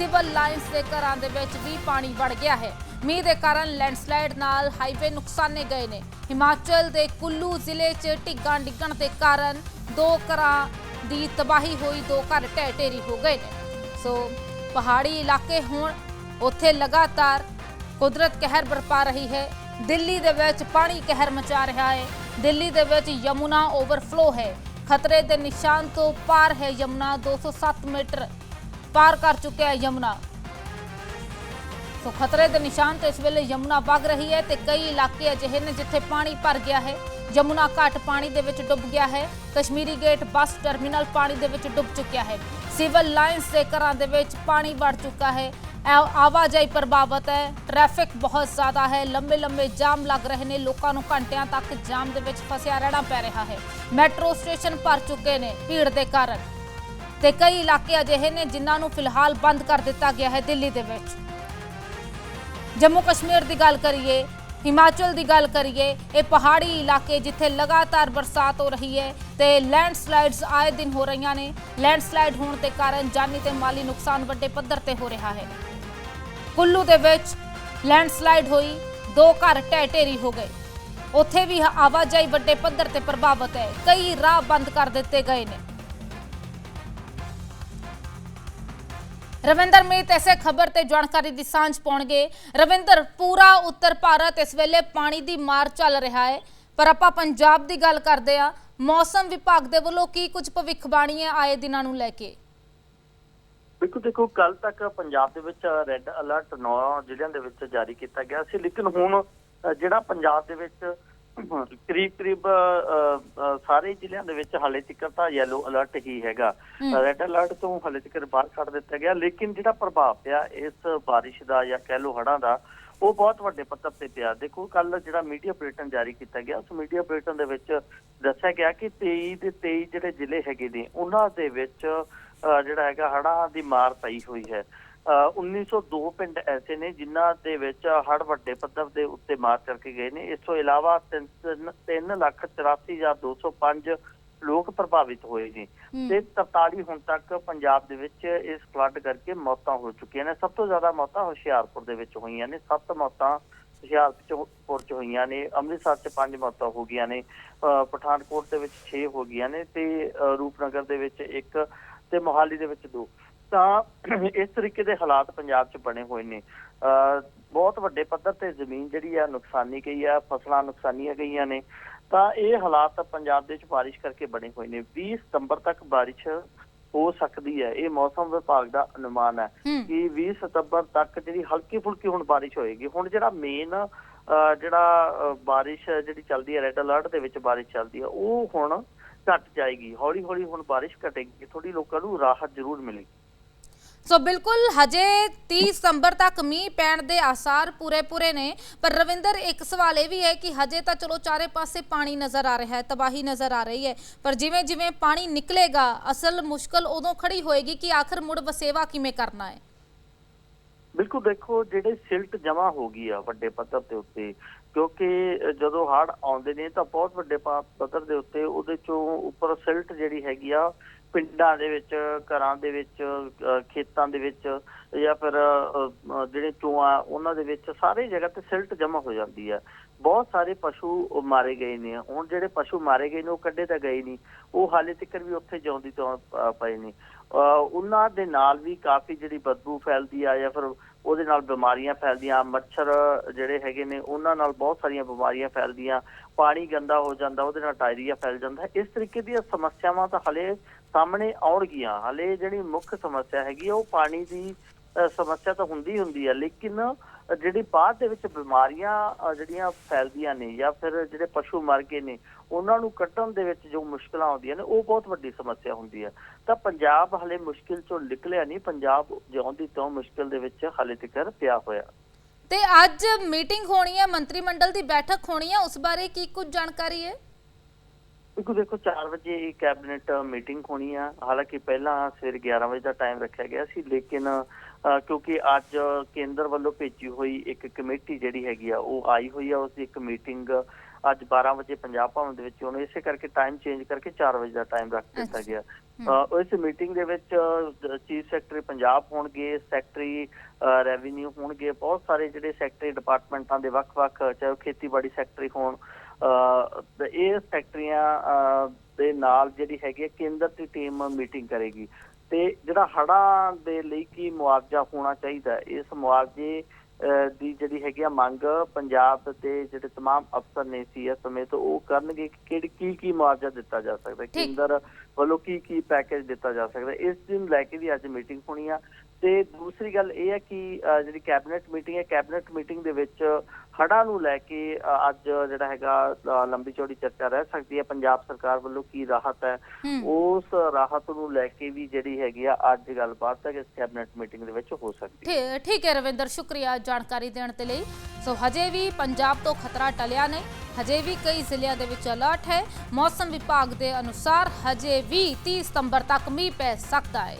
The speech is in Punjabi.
ਸਿਵਲ ਲਾਈਨਸ ਦੇ ਘਰਾਂ ਦੇ ਵਿੱਚ ਵੀ ਪਾਣੀ ਵੜ ਗਿਆ ਹੈ। ਮੀਂਹ ਦੇ ਕਾਰਨ ਲੈਂਡਸਲਾਈਡ ਨਾਲ ਹਾਈਵੇ ਨੁਕਸਾਨੇ ਗਏ ਨੇ। ਹਿਮਾਚਲ ਦੇ ਕੁੱਲੂ ਜ਼ਿਲ੍ਹੇ 'ਚ ਢਿੱਗਾਂ ਡਿੱਗਣ ਦੇ ਕਾਰਨ ਦੋ ਘਰਾਂ ਦੀ ਤਬਾਹੀ ਹੋਈ, ਦੋ ਘਰ ਢਹਿ ਢੇਰੀ ਹੋ ਗਏ ਨੇ। ਸੋ ਪਹਾੜੀ ਇਲਾਕੇ ਹੋਣ ਉੱਥੇ ਲਗਾਤਾਰ ਕੁਦਰਤ ਕਹਿਰ ਬਰਪਾ ਰਹੀ ਹੈ। ਦਿੱਲੀ ਦੇ ਵਿੱਚ ਪਾਣੀ ਕਹਿਰ ਮਚਾ ਰਿਹਾ ਹੈ। ਦਿੱਲੀ ਦੇ ਵਿੱਚ ਯਮੁਨਾ ਓਵਰਫਲੋ ਹੈ। ਖਤਰੇ ਦੇ ਨਿਸ਼ਾਨ ਤੋਂ ਪਾਰ ਹੈ ਯਮੁਨਾ 207 ਮੀਟਰ ਪਾਰ ਕਰ ਚੁੱਕਿਆ ਹੈ ਯਮੁਨਾ। ਸੋ ਖਤਰੇ ਦੇ ਨਿਸ਼ਾਨ ਤੇ ਇਸ ਵੇਲੇ ਯਮੁਨਾ ਵਗ ਰਹੀ ਹੈ ਤੇ ਕਈ ਇਲਾਕੇ ਅਜਿਹੇ ਨੇ ਜਿੱਥੇ ਪਾਣੀ ਭਰ ਗਿਆ ਹੈ। ਯਮੁਨਾ ਘਾਟ ਪਾਣੀ ਦੇ ਵਿੱਚ ਡੁੱਬ ਗਿਆ ਹੈ। ਕਸ਼ਮੀਰੀ ਗੇਟ, ਬੱਸ, ਟਰਮੀਨਲ ਪਾਣੀ ਦੇ ਵਿੱਚ ਡੁੱਬ ਚੁੱਕਿਆ ਹੈ। ਸਿਵਲ ਲਾਈਨਸ ਦੇ ਘਰਾਂ ਦੇ ਵਿੱਚ ਪਾਣੀ ਵੜ ਚੁੱਕਾ ਹੈ। ਆਵਾਜਾਈ ਪ੍ਰਭਾਵਿਤ ਹੈ। ਟ੍ਰੈਫਿਕ ਬਹੁਤ ਜ਼ਿਆਦਾ ਹੈ। ਲੰਬੇ ਲੰਬੇ ਜਾਮ ਲੱਗ ਰਹੇ ਨੇ। ਲੋਕਾਂ ਨੂੰ ਘੰਟਿਆਂ ਤੱਕ ਜਾਮ ਦੇ ਵਿੱਚ ਫਸਿਆ ਰਹਿਣਾ ਪੈ ਰਿਹਾ ਹੈ। ਮੈਟਰੋ ਸਟੇਸ਼ਨ ਭਰ ਚੁੱਕੇ ਨੇ ਭੀੜ ਦੇ ਕਾਰਨ। ਤੇ ਕਈ ਇਲਾਕੇ ਅਜਿਹੇ ਨੇ ਜਿਨ੍ਹਾਂ ਨੂੰ ਫਿਲਹਾਲ ਬੰਦ ਕਰ ਦਿੱਤਾ ਗਿਆ ਹੈ ਦਿੱਲੀ ਦੇ ਵਿੱਚ। ਜੰਮੂ ਕਸ਼ਮੀਰ ਦੀ ਗੱਲ ਕਰੀਏ, ਹਿਮਾਚਲ ਦੀ ਗੱਲ ਕਰੀਏ, ਇਹ ਪਹਾੜੀ ਇਲਾਕੇ ਜਿੱਥੇ ਲਗਾਤਾਰ ਬਰਸਾਤ ਹੋ ਰਹੀ ਹੈ ਤੇ ਲੈਂਡਸਲਾਈਡਸ ਆਏ ਦਿਨ ਹੋ ਰਹੀਆਂ ਨੇ। ਲੈਂਡਸਲਾਈਡ ਹੋਣ ਦੇ ਕਾਰਨ ਜਾਨੀ ਤੇ ਮਾਲੀ ਨੁਕਸਾਨ ਵੱਡੇ ਪੱਧਰ ਤੇ ਹੋ ਰਿਹਾ ਹੈ। ਕੁੱਲੂ ਦੇ ਵਿੱਚ ਲੈਂਡਸਲਾਈਡ ਹੋਈ, ਦੋ ਘਰ ਢਹਿ ਢੇਰੀ ਹੋ ਗਏ। ਉੱਥੇ ਵੀ ਆਵਾਜਾਈ ਵੱਡੇ ਪੱਧਰ ਤੇ ਪ੍ਰਭਾਵਿਤ ਹੈ। ਕਈ ਰਾਹ ਬੰਦ ਕਰ ਦਿੱਤੇ ਗਏ ਨੇ। ਰਵਿੰਦਰ, ਮੀਤ ਐਸੇ ਖਬਰ ਤੇ ਜਾਣਕਾਰੀ ਦੀ ਸਾਂਝ ਪਾਉਣਗੇ। ਰਵਿੰਦਰ, ਪੂਰਾ ਉੱਤਰ ਭਾਰਤ ਇਸ ਵੇਲੇ ਪਾਣੀ ਦੀ ਮਾਰ ਚੱਲ ਰਿਹਾ ਹੈ। ਪਰ ਆਪਾਂ ਪੰਜਾਬ ਦੀ ਗੱਲ ਕਰਦੇ ਆ ਮੌਸਮ ਵਿਭਾਗ ਦੇ ਵੱਲੋਂ ਕੀ ਕੁਝ ਭਵਿੱਖਬਾਣੀ ਹੈ ਆਏ ਦਿਨਾਂ ਨੂੰ ਲੈ ਕੇ? ਬਿਲਕੁਲ ਦੇਖੋ ਕੱਲ ਤੱਕ ਪੰਜਾਬ ਦੇ ਵਿੱਚ ਰੈੱਡ ਅਲਰਟ 9 ਜ਼ਿਲ੍ਹਿਆਂ ਦੇ ਵਿੱਚ ਜਾਰੀ ਕੀਤਾ ਗਿਆ ਸੀ। ਲੇਕਿਨ ਹੁਣ ਜਿਹੜਾ ਪੰਜਾਬ ਦੇ ਵਿੱਚ ਕਰੀਬ ਕਰੀਬ ਸਾਰੇ ਜ਼ਿਲ੍ਹਿਆਂ ਦੇ ਵਿੱਚ ਹਾਲੇ ਤੱਕ ਤਾਂ ਯੈਲੋ ਅਲਰਟ ਹੀ ਹੈਗਾ। ਰੈੱਡ ਅਲਰਟ ਤੋਂ ਹਾਲੇ ਤੱਕ ਬਾਹਰ ਕੱਢ ਦਿੱਤਾ ਗਿਆ ਲੇਕਿਨ ਜਿਹੜਾ ਪ੍ਰਭਾਵ ਪਿਆ ਇਸ ਬਾਰਿਸ਼ ਦਾ ਜਾਂ ਕਹਿ ਲਓ ਹੜ੍ਹਾਂ ਦਾ ਉਹ ਬਹੁਤ ਵੱਡੇ ਪੱਧਰ ਤੇ ਪਿਆ। ਦੇਖੋ ਕੱਲ ਜਿਹੜਾ ਮੀਡੀਆ ਬੁਲੇਟਿਨ ਜਾਰੀ ਕੀਤਾ ਗਿਆ ਉਸ ਮੀਡੀਆ ਬੁਲੇਟਿਨ ਦੇ ਵਿੱਚ ਦੱਸਿਆ ਗਿਆ ਕਿ 23 ਦੇ 23 ਜਿਹੜੇ ਜ਼ਿਲ੍ਹੇ ਹੈਗੇ ਨੇ ਉਹਨਾਂ ਦੇ ਵਿੱਚ ਜਿਹੜਾ ਹੈਗਾ ਹੜ੍ਹਾਂ ਦੀ ਮਾਰ ਪਈ ਹੋਈ ਹੈ। 1902 ਪਿੰਡ ਐਸੇ ਨੇ ਜਿਨ੍ਹਾਂ ਦੇ ਵਿੱਚ ਹੜ੍ਹ ਵੱਡੇ ਪੱਧਰ ਦੇ ਉੱਤੇ ਮਾਰ ਕਰਕੇ ਗਏ ਨੇ। ਇਸ ਤੋਂ ਇਲਾਵਾ 3 ਲੱਖ 84205 ਲੋਕ ਪ੍ਰਭਾਵਿਤ ਹੋਏ ਨੇ। ਤੇ 43 ਹੁਣ ਤੱਕ ਪੰਜਾਬ ਦੇ ਵਿੱਚ ਇਸ ਫਲੱਡ ਕਰਕੇ ਮੌਤਾਂ ਹੋ ਚੁੱਕੀਆਂ ਨੇ। ਸਭ ਤੋਂ ਜ਼ਿਆਦਾ ਮੌਤਾਂ ਹੁਸ਼ਿਆਰਪੁਰ ਦੇ ਵਿੱਚ ਹੋਈਆਂ ਨੇ। 7 ਮੌਤਾਂ ਹੁਸ਼ਿਆਰਪੁਰ ਚ ਹੋਈਆਂ ਨੇ। ਅੰਮ੍ਰਿਤਸਰ ਚ 5 ਮੌਤਾਂ ਹੋ ਗਈਆਂ ਨੇ। ਪਠਾਨਕੋਟ ਦੇ ਵਿੱਚ 6 ਹੋ ਗਈਆਂ ਨੇ ਤੇ ਰੂਪਨਗਰ ਦੇ ਵਿੱਚ ਇੱਕ ਤੇ ਮੋਹਾਲੀ ਦੇ ਵਿੱਚ ਦੋ। ਤਾਂ ਇਸ ਤਰੀਕੇ ਦੇ ਹਾਲਾਤ ਪੰਜਾਬ 'ਚ ਬਣੇ ਹੋਏ ਨੇ। ਬਹੁਤ ਵੱਡੇ ਪੱਧਰ ਤੇ ਜ਼ਮੀਨ ਜਿਹੜੀ ਆ ਨੁਕਸਾਨੀ ਗਈ ਆ ਫਸਲਾਂ ਨੁਕਸਾਨੀਆਂ ਗਈਆਂ ਨੇ। ਤਾਂ ਇਹ ਹਾਲਾਤ ਪੰਜਾਬ ਦੇ ਵਿੱਚ ਬਾਰਿਸ਼ ਕਰਕੇ ਬਣੇ ਹੋਏ ਨੇ। 20 ਸਤੰਬਰ ਤੱਕ ਬਾਰਿਸ਼ ਹੋ ਸਕਦੀ ਹੈ। ਇਹ ਮੌਸਮ ਵਿਭਾਗ ਦਾ ਅਨੁਮਾਨ ਹੈ ਕਿ 20 ਸਤੰਬਰ ਤੱਕ ਜਿਹੜੀ ਹਲਕੀ ਫੁਲਕੀ ਹੁਣ ਬਾਰਿਸ਼ ਹੋਏਗੀ। ਹੁਣ ਜਿਹੜਾ ਮੇਨ ਜਿਹੜਾ ਬਾਰਿਸ਼ ਜਿਹੜੀ ਚੱਲਦੀ ਹੈ ਰੈੱਡ ਅਲਰਟ ਦੇ ਵਿੱਚ ਬਾਰਿਸ਼ ਚੱਲਦੀ ਹੈ ਉਹ ਹੁਣ ਘਟ ਜਾਏਗੀ। ਹੌਲੀ ਹੌਲੀ ਹੁਣ ਬਾਰਿਸ਼ ਘਟੇਗੀ। ਥੋੜੀ ਲੋਕਾਂ ਨੂੰ ਰਾਹਤ ਜ਼ਰੂਰ ਮਿਲੇਗੀ। ਸੋ ਬਿਲਕੁਲ ਹਜੇ 30 ਸਤੰਬਰ ਤੱਕ ਮੀਂਹ ਪੈਣ ਦੇ ਆਸਾਰ ਪੂਰੇ ਪੂਰੇ ਨੇ। ਪਰ ਰਵਿੰਦਰ ਇੱਕ ਸਵਾਲ ਇਹ ਵੀ ਹੈ ਕਿ ਹਜੇ ਤਾਂ ਚਲੋ ਚਾਰੇ ਪਾਸੇ ਪਾਣੀ ਨਜ਼ਰ ਆ ਰਿਹਾ ਹੈ ਤਬਾਹੀ ਨਜ਼ਰ ਆ ਰਹੀ ਹੈ। ਪਰ ਜਿਵੇਂ ਜਿਵੇਂ ਪਾਣੀ ਨਿਕਲੇਗਾ ਅਸਲ ਮੁਸ਼ਕਲ ਉਦੋਂ ਖੜੀ ਹੋਏਗੀ ਕਿ ਆਖਰ ਮੁੜ ਵਸੇਵਾ ਕਿਵੇਂ ਕਰਨਾ ਹੈ? ਬਿਲਕੁਲ ਦੇਖੋ ਜਿਹੜੇ ਸਿਲਟ ਜਮਾ ਹੋ ਗਈ ਆ ਵੱਡੇ ਪੱਧਰ ਦੇ ਉੱਤੇ ਕਿਉਂਕਿ ਅ, ਜਦੋਂ ਹੜ੍ਹ ਆਉਂਦੇ ਨੇ ਤਾਂ ਬਹੁਤ ਵੱਡੇ ਪੱਧਰ ਦੇ ਉੱਤੇ ਉਹਦੇ ਚੋਂ ਉੱਪਰ ਸਿਲਟ ਜਿਹੜੀ ਹੈਗੀ ਆ ਪਿੰਡਾਂ ਦੇ ਵਿੱਚ ਘਰਾਂ ਦੇ ਵਿੱਚ ਖੇਤਾਂ ਦੇ ਵਿੱਚ ਜਾਂ ਫਿਰ ਜਿਹੜੇ ਚੋਆਂ ਉਹਨਾਂ ਦੇ ਵਿੱਚ ਸਾਰੇ ਜਗ੍ਹਾ ਤੇ ਸਿਲਟ ਜਮ੍ਹਾਂ ਹੋ ਜਾਂਦੀ ਹੈ ਬਹੁਤ ਸਾਰੇ ਪਸ਼ੂ ਮਾਰੇ ਗਏ ਨੇ। ਹੁਣ ਜਿਹੜੇ ਪਸ਼ੂ ਮਾਰੇ ਗਏ ਨੇ ਉਹ ਕੱਢੇ ਤਾਂ ਗਏ ਨਹੀਂ। ਉਹ ਹਾਲੇ ਤੱਕ ਵੀ ਉੱਥੇ ਜਿਉਂਦੀ ਤੋਂ ਪਏ ਨੇ। ਅ, ਉਹਨਾਂ ਦੇ ਨਾਲ ਵੀ ਕਾਫੀ ਜਿਹੜੀ ਬਦਬੂ ਫੈਲਦੀ ਆ ਜਾਂ ਫਿਰ ਉਹਦੇ ਨਾਲ ਬਿਮਾਰੀਆਂ ਫੈਲਦੀਆਂ ਮੱਛਰ ਜਿਹੜੇ ਹੈਗੇ ਨੇ ਉਹਨਾਂ ਨਾਲ ਬਹੁਤ ਸਾਰੀਆਂ ਬਿਮਾਰੀਆਂ ਫੈਲਦੀਆਂ ਪਾਣੀ ਗੰਦਾ ਹੋ ਜਾਂਦਾ ਉਹਦੇ ਨਾਲ ਡਾਇਰੀਆ ਫੈਲ ਜਾਂਦਾ। ਇਸ ਤਰੀਕੇ ਦੀਆਂ ਸਮੱਸਿਆਵਾਂ ਤਾਂ ਹਲੇ ਸਾਹਮਣੇ ਆਉਣਗੀਆਂ। ਹਲੇ ਜਿਹੜੀ ਮੁੱਖ ਸਮੱਸਿਆ ਹੈਗੀ ਆ, ਉਹ ਪਾਣੀ ਦੀ ਅ, ਸਮੱਸਿਆ ਤਾਂ ਹੁੰਦੀ ਹੁੰਦੀ ਹੈ ਲੇਕਿਨ ਜਿਹੜੀ ਬਾਅਦ ਦੇ ਵਿੱਚ ਬਿਮਾਰੀਆਂ ਜਿਹੜੀਆਂ ਫੈਲਦੀਆਂ ਨੇ ਜਾਂ ਫਿਰ ਜਿਹੜੇ ਪਸ਼ੂ ਮਰ ਗਏ ਨੇ, ਉਹਨਾਂ ਨੂੰ ਕੱਢਣ ਦੇ ਵਿੱਚ ਜੋ ਮੁਸ਼ਕਲਾਂ ਆਉਂਦੀਆਂ ਨੇ, ਉਹ ਬਹੁਤ ਵੱਡੀ ਸਮੱਸਿਆ ਹੁੰਦੀ ਹੈ। ਤਾਂ ਪੰਜਾਬ ਹਲੇ ਮੁਸ਼ਕਿਲ ਚੋਂ ਨਿਕਲਿਆ ਨਹੀਂ, ਪੰਜਾਬ ਜਿਉਂਦੀ ਤੋਂ ਮੁਸ਼ਕਿਲ ਦੇ ਵਿੱਚ ਹਲੇ ਤੱਕ ਪਿਆ ਹੋਇਆ। ਤੇ ਅੱਜ ਮੀਟਿੰਗ ਹੋਣੀ ਹੈ, ਮੰਤਰੀ ਮੰਡਲ ਦੀ ਬੈਠਕ ਹੋਣੀ ਹੈ, ਉਸ ਬਾਰੇ ਕੀ ਕੁਝ ਜਾਣਕਾਰੀ ਹੈ? ਬਿਲਕੁਲ ਦੇਖੋ 4 ਵਜੇ ਕੈਬਨਿਟ ਮੀਟਿੰਗ ਹੋਣੀ ਆ। ਹਾਲਾਂਕਿ ਪਹਿਲਾਂ ਸਵੇਰ 11 ਵਜੇ ਦਾ ਟਾਈਮ ਰੱਖਿਆ ਗਿਆ ਸੀ ਲੇਕਿਨ ਕਿਉਂਕਿ ਅੱਜ ਕੇਂਦਰ ਵੱਲੋਂ ਭੇਜੀ ਹੋਈ ਇੱਕ ਕਮੇਟੀ ਜਿਹੜੀ ਹੈਗੀ ਆ ਉਹ ਆਈ ਹੋਈ ਆ ਉਸ ਦੀ ਇੱਕ ਮੀਟਿੰਗ ਅੱਜ 12 ਵਜੇ ਪੰਜਾਬ ਭਵਨ ਦੇ ਵਿੱਚ ਉਹਨੂੰ ਇਸੇ ਕਰਕੇ ਟਾਈਮ ਚੇਂਜ ਕਰਕੇ 4 ਵਜੇ ਦਾ ਟਾਈਮ ਰੱਖ ਦਿੱਤਾ। ਗਿਆ। ਇਸ ਮੀਟਿੰਗ ਦੇ ਵਿੱਚ ਚੀਫ ਸੈਕਟਰੀ ਪੰਜਾਬ ਹੋਣਗੇ ਸੈਕਟਰੀ ਰੈਵਨਿਊ ਹੋਣਗੇ ਬਹੁਤ ਸਾਰੇ ਜਿਹੜੇ ਸੈਕਟਰੀ ਡਿਪਾਰਟਮੈਂਟਾਂ ਦੇ ਵੱਖ-ਵੱਖ ਚਾਹੇ ਖੇਤੀਬਾੜੀ ਸੈਕਟਰੀ ਹੋਣ ਇਹ ਸੈਕਟਰੀਆਂ ਅ, ਦੇ ਨਾਲ ਜਿਹੜੀ ਹੈਗੀ ਹੈ ਕੇਂਦਰ ਦੀ ਟੀਮ ਮੀਟਿੰਗ ਕਰੇਗੀ ਤੇ ਜਿਹੜਾ ਹੜ੍ਹਾਂ ਦੇ ਲਈ ਕੀ ਮੁਆਵਜ਼ਾ ਹੋਣਾ ਚਾਹੀਦਾ ਹੈ, ਇਸ ਮੁਆਵਜ਼ੇ ਅ, ਦੀ ਜਿਹੜੀ ਹੈਗੀ ਆ ਮੰਗ ਪੰਜਾਬ ਦੇ ਜਿਹੜੇ तमाम ਅਫਸਰ ਨੇ ਸੀਐਸ ਸਮੇਤ ਉਹ ਕਰਨਗੇ ਕਿ ਕਿਹੜੀ ਕੀ ਕੀ ਮੁਆਵਜ਼ਾ ਦਿੱਤਾ ਜਾ ਸਕਦਾ ਹੈ ਠੀਕ। ਕੇਂਦਰ ਵੱਲੋਂ ਕੀ ਕੀ ਪੈਕੇਜ ਦਿੱਤਾ ਜਾ ਸਕਦਾ ਹੈ। ਇਸ ਦਿਨ ਲੈ ਕੇ ਵੀ ਅੱਜ ਮੀਟਿੰਗ ਹੋਣੀ ਆ ਤੇ ਦੂਸਰੀ ਗੱਲ ਇਹ ਹੈ ਕਿ ਜਿਹੜੀ ਕੈਬਨਿਟ ਮੀਟਿੰਗ ਹੈ ਕੈਬਨਿਟ ਮੀਟਿੰਗ ਦੇ ਵਿੱਚ ਹੜ੍ਹਾਂ ਨੂੰ ਲੈ ਕੇ ਅੱਜ ਜਿਹੜਾ ਹੈਗਾ ਲੰਬੀ ਚੌੜੀ ਚਰਚਾ ਰਹਿ ਸਕਦੀ ਹੈ। ਪੰਜਾਬ ਸਰਕਾਰ ਵੱਲੋਂ ਕੀ ਰਾਹਤ ਹੈ? ਉਸ ਰਾਹਤ ਨੂੰ ਲੈ ਕੇ ਵੀ ਜਿਹੜੀ ਹੈਗੀ ਆ ਅੱਜ ਗੱਲਬਾਤ ਹੈ ਕਿ ਇਸ ਕੈਬਨਿਟ ਮੀਟਿੰਗ ਦੇ ਵਿੱਚ ਹੋ ਸਕਦੀ ਹੈ। ਠੀਕ ਹੈ ਰਵਿੰਦਰ ਸ਼ੁਕਰੀਆ ਜਾਣਕਾਰੀ ਦੇਣ ਦੇ ਲਈ। ਸੋ ਹਜੇ ਵੀ ਪੰਜਾਬ ਤੋਂ ਖਤਰਾ ਟਲਿਆ ਨਹੀਂ ਹਜੇ ਵੀ ਕਈ ਜ਼ਿਲ੍ਹਿਆਂ ਦੇ ਵਿੱਚ ਅਲਰਟ ਹੈ। ਮੌਸਮ ਵਿਭਾਗ ਦੇ ਅਨੁਸਾਰ ਹਜੇ ਵੀ 30 ਸਤੰਬਰ ਤੱਕ ਮੀਂਹ ਪੈ ਸਕਦਾ ਹੈ।